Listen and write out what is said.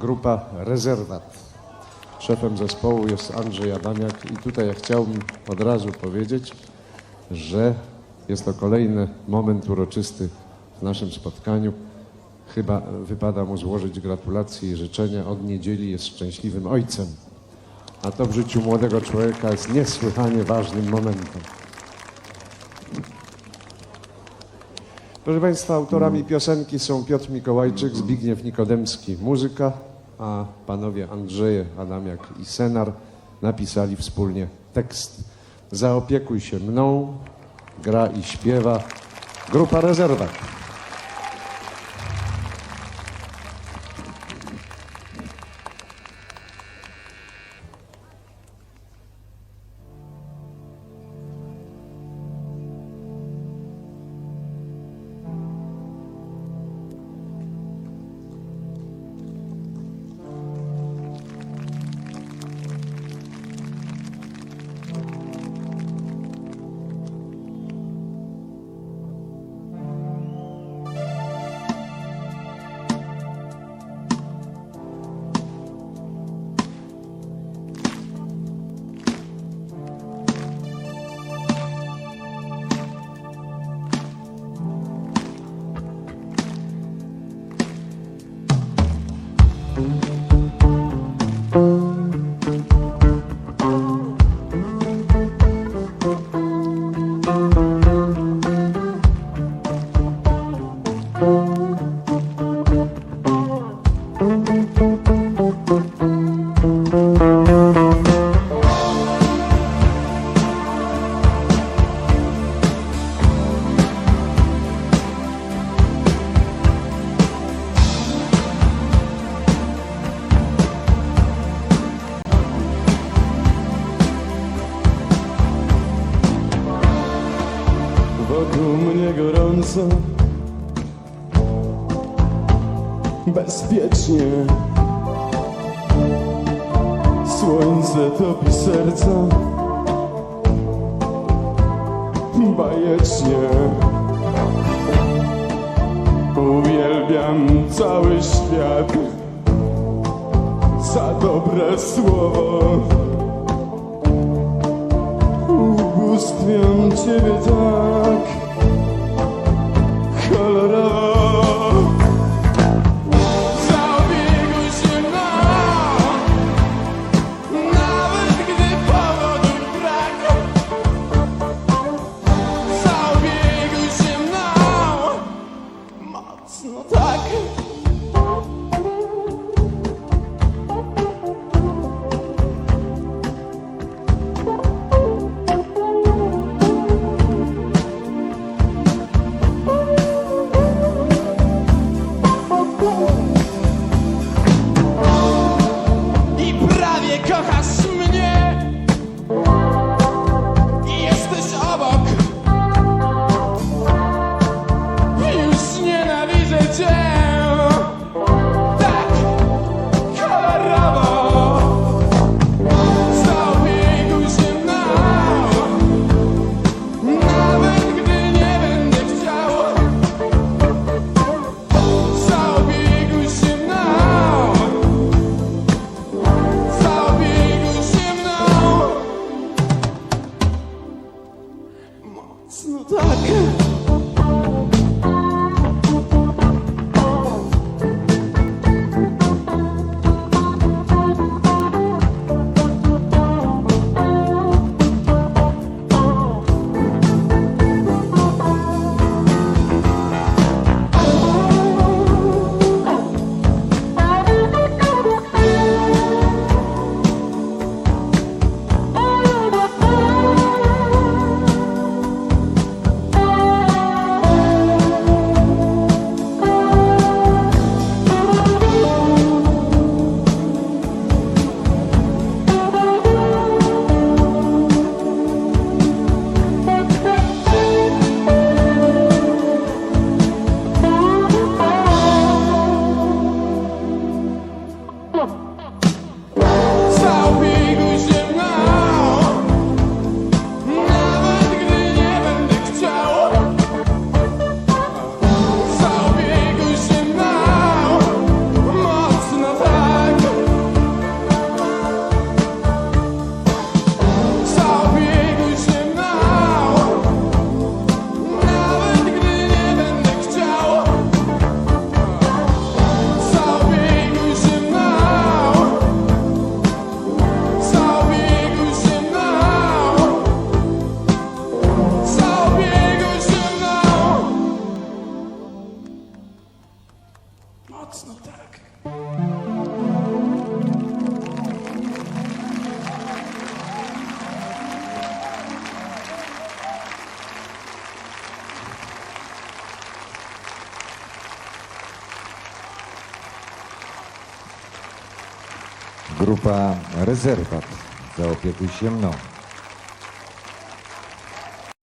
grupa Rezerwat. Szefem zespołu jest Andrzej Adamiak i tutaj ja chciałbym od razu powiedzieć, że jest to kolejny moment uroczysty w naszym spotkaniu. Chyba wypada mu złożyć gratulacje i życzenia. Od niedzieli jest szczęśliwym ojcem, a to w życiu młodego człowieka jest niesłychanie ważnym momentem. Proszę Państwa, autorami piosenki są Piotr Mikołajczyk, Zbigniew Nikodemski, muzyka, a panowie Andrzeje Adamiak i Senar napisali wspólnie tekst. Zaopiekuj się mną, gra i śpiewa grupa Rezerwat. Wokół mnie gorąco. Bezpiecznie. Słońce topi serca. Bajecznie. Uwielbiam cały świat Za dobre słowo. Ubóstwiam Ciebie tak Tak. I prawie kochasz mnie Sudak. Grupa Rezerwat. Zaopiekuj się mną.